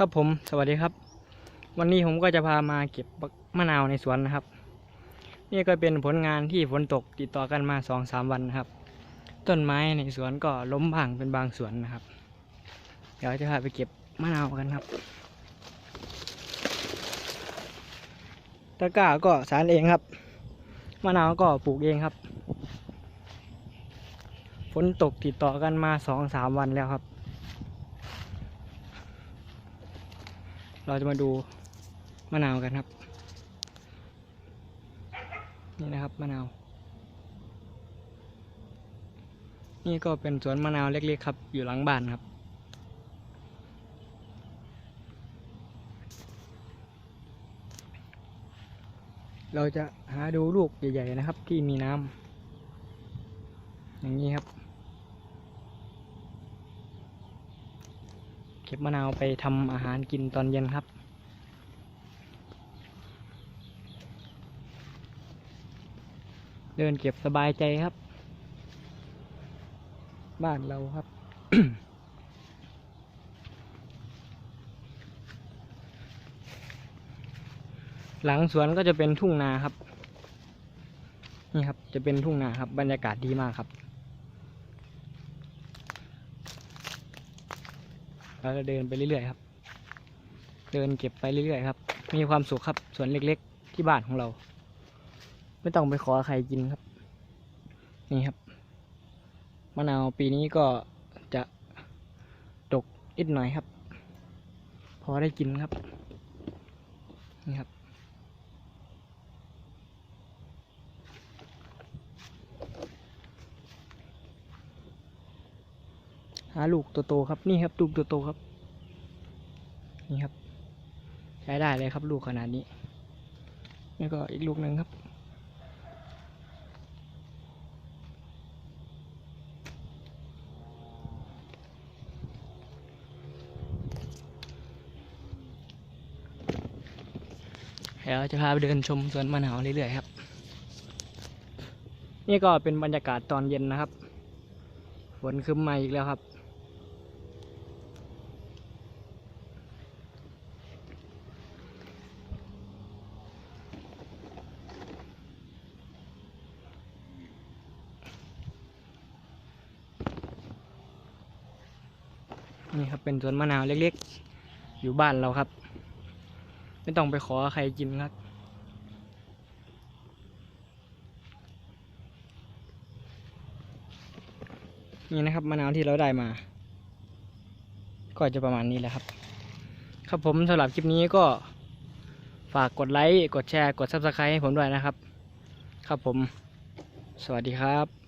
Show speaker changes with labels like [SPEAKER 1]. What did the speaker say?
[SPEAKER 1] ครับผมสวัสดีครับ วันนี้ผมก็จะพามาเก็บมะนาวในสวนนะครับ นี่ก็เป็นผลงานที่ฝนตกติดต่อกันมาสองสามวันนะครับ ต้นไม้ในสวนก็ล้มบ้างเป็นบางสวนนะครับ เดี๋ยวจะพาไปเก็บมะนาวกันครับตะกร้าก็สารเองครับมะนาวก็ปลูกเองครับ ฝนตกติดต่อกันมาสองสามวันแล้วครับ เราจะมาดูมะนาวกันครับ นี่นะครับมะนาว นี่ก็เป็นสวนมะนาวเล็กๆครับ อยู่หลังบ้านครับ เราจะหาดูลูกใหญ่ๆนะครับ ที่มีน้ำอย่างนี้ครับ เก็บมะนาวไปทำอาหารกินตอนเย็นครับ เดินเก็บสบายใจครับ บ้านเราครับ หลังสวนก็จะเป็นทุ่งนาครับ นี่ครับ จะเป็นทุ่งนาครับ บรรยากาศดีมากครับ เราจะเดินไปเรื่อยๆครับ เดินเก็บไปเรื่อยๆครับ มีความสุขครับสวนเล็กๆ ที่บ้านของเรา ไม่ต้องไปขอใครกินครับ นี่ครับมะนาวปีนี้ก็จะดกนิดหน่อยครับ พอได้กินครับ นี่ครับาลูกตัวโตครับนี่ครับลูกตัวโตครับ นี่ครับ ใช้ได้เลยครับลูกขนาดนี้ แล้วก็อีกลูกหนึ่งครับ เดี๋ยวจะพาไปเดินชมสวนมะนาวเรื่อยๆครับ นี่ก็เป็นบรรยากาศตอนเย็นนะครับฝนคืมมาอีกแล้วครับ นี่ครับเป็นสวนมะนาวเล็กๆ อยู่บ้านเราครับ ไม่ต้องไปขอใครกินครับ นี่นะครับมะนาวที่เราได้มา ก็จะประมาณนี้แหละครับ ครับผมสำหรับคลิปนี้ก็ฝากกดไลค์ กดแชร์ กด Subscribe ให้ผมด้วยนะครับ ครับผม สวัสดีครับ